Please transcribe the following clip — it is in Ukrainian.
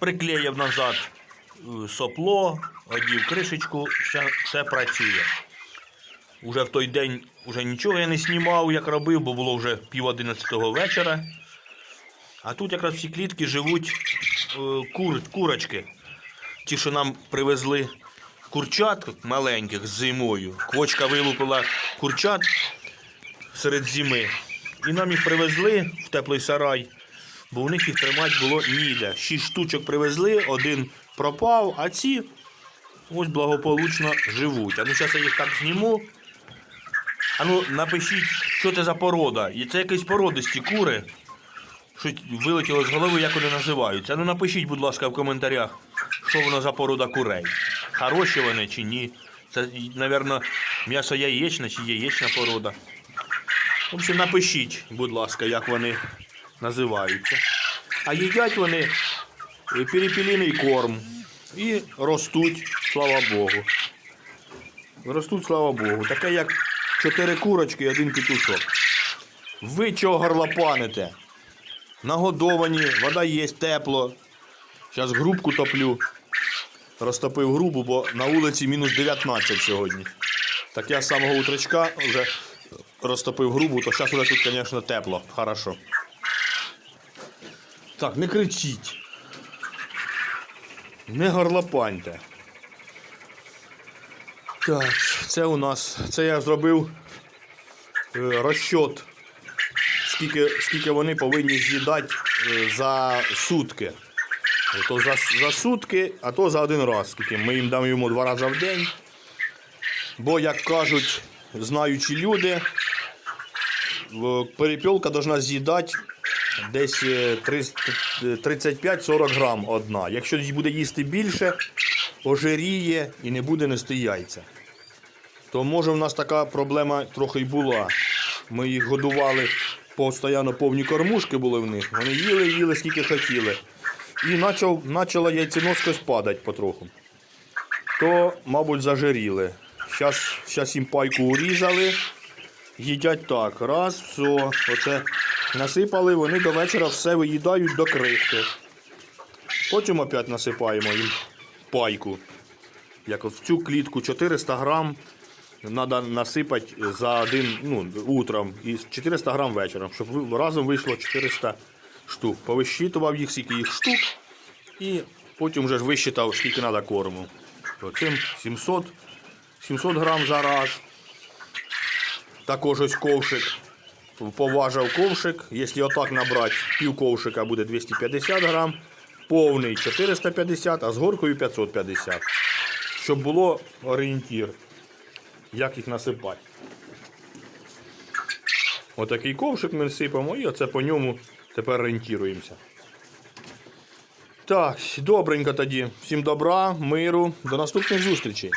приклеїв назад е, сопло, одів кришечку, все, все працює. Уже в той день уже нічого я не знімав, як робив, бо було вже пів одинадцятого вечора. А тут якраз всі клітки живуть е, кур, курочки. Ті, що нам привезли курчат маленьких з зимою. Квочка вилупила курчат серед зими. І нам їх привезли в теплий сарай, бо в них їх тримати було ніде. Шість штучок привезли, один пропав, а ці ось благополучно живуть. А ну зараз я їх так зніму. А ну напишіть, що це за порода. І це якісь породисті кури. Що вилетіло з голови, як вони називаються. А ну напишіть, будь ласка, в коментарях, що воно за порода курей. Хороші вони чи ні. Це, мабуть, м'ясо яєчне чи яєчна порода. В общем, напишіть, будь ласка, як вони називаються. А їдять вони е, перепіліний корм. І ростуть, слава Богу. Ростуть, слава Богу. Таке як чотири курочки і один петушок. Ви чого горлопаните? Нагодовані, вода є, тепло. Зараз грубку топлю. Розтопив грубу, бо на вулиці мінус 19 сьогодні. Так я з самого утречка вже розтопив грубу, то зараз вже тут, звісно, тепло. Хорошо. Так, не кричіть. Не горлопаньте. Так, це у нас. Це я зробив е, розчот, скільки, скільки вони повинні з'їдати е, за сутки. То за, за сутки, а то за один раз. Скільки ми їм даємо два рази в день. Бо, як кажуть знаючі люди, перепілка повинна з'їдати десь е, 300 е, 35-40 грам одна. Якщо буде їсти більше, ожиріє і не буде нести яйця. То може в нас така проблема трохи й була. Ми їх годували постійно повні кормушки були в них. Вони їли, їли скільки хотіли. І почав, почала яйценоскость падати потроху. То, мабуть, зажиріли. Зараз їм пайку урізали. Їдять так. Раз, все. Оце насипали, вони до вечора все виїдають до крихти. Потім опять насипаємо їм пайку. Як в цю клітку 400 грам треба насипати за один, ну, утром і 400 грам вечором, щоб разом вийшло 400 штук. Повищитував їх, скільки їх штук, і потім вже ж висчитав, скільки треба корму. Цим 700, 700 грам за раз. Також ось ковшик. Поважав ковшик. Якщо отак набрати, пів ковшика буде 250 грам, повний 450, а з горкою 550. Щоб було орієнтір, як їх насипати. Отакий ковшик ми сипемо і оце по ньому тепер орієнтуємося. Так, добренько тоді. Всім добра, миру, до наступних зустрічей.